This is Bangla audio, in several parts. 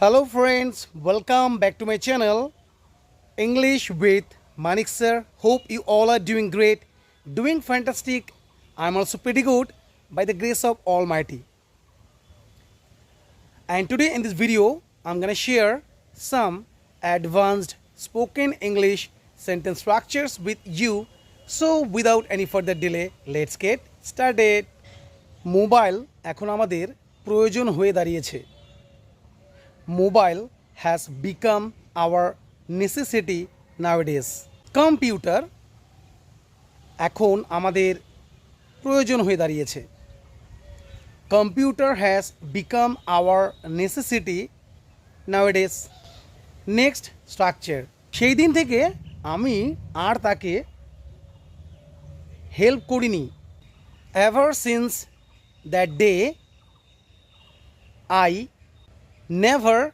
Hello friends, welcome back to my channel English with Manik sir. Hope you all are doing great, doing fantastic. I'm also pretty good by the grace of Almighty. And today in this video, I'm gonna share some advanced spoken English sentence structures with you. So without any further delay, let's get started. Mobile এখন আমাদের প্রয়োজন হয়ে দাঁড়িয়েছে mobile has become our necessity nowadays computer এখন আমাদের প্রয়োজন হয়ে দাঁড়িয়েছে। Computer has become our necessity nowadays next structure সেই দিন থেকে আমি আর তাকে হেল্প করিনি। Ever since that day I never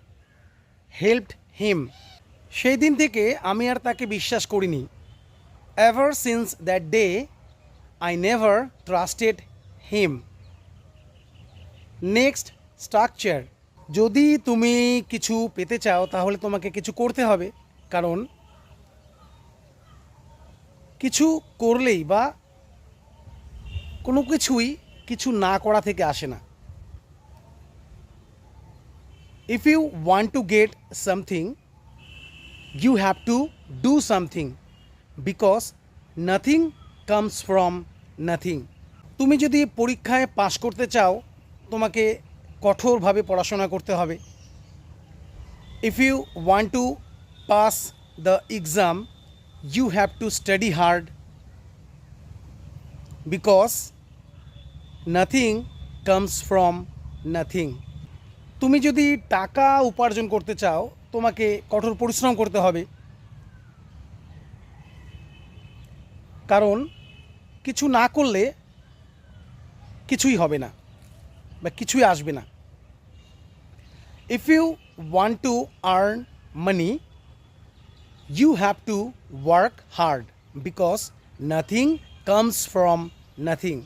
helped him সেই দিন থেকে আমি আর তাকে বিশ্বাস করিনি। Ever since that day I never trusted him next structure যদি তুমি কিছু পেতে চাও, তাহলে তোমাকে কিছু করতে হবে। কারণ, কিছু করলেই বা কোনো কিছুই কিছু না করা থেকে আসে না। if you want to get something, you have to do something because nothing comes from nothing. তুমি যদি পরীক্ষায় পাশ করতে চাও, তোমাকে কঠোরভাবে পড়াশোনা করতে হবে। If you want to pass the exam you have to study hard because nothing comes from nothing তুমি যদি টাকা উপার্জন করতে চাও, তোমাকে কঠোর পরিশ্রম করতে হবে। কারণ কিছু না করলে কিছুই হবে না বা কিছুই আসবে না। If you want to earn money you have to work hard because nothing comes from nothing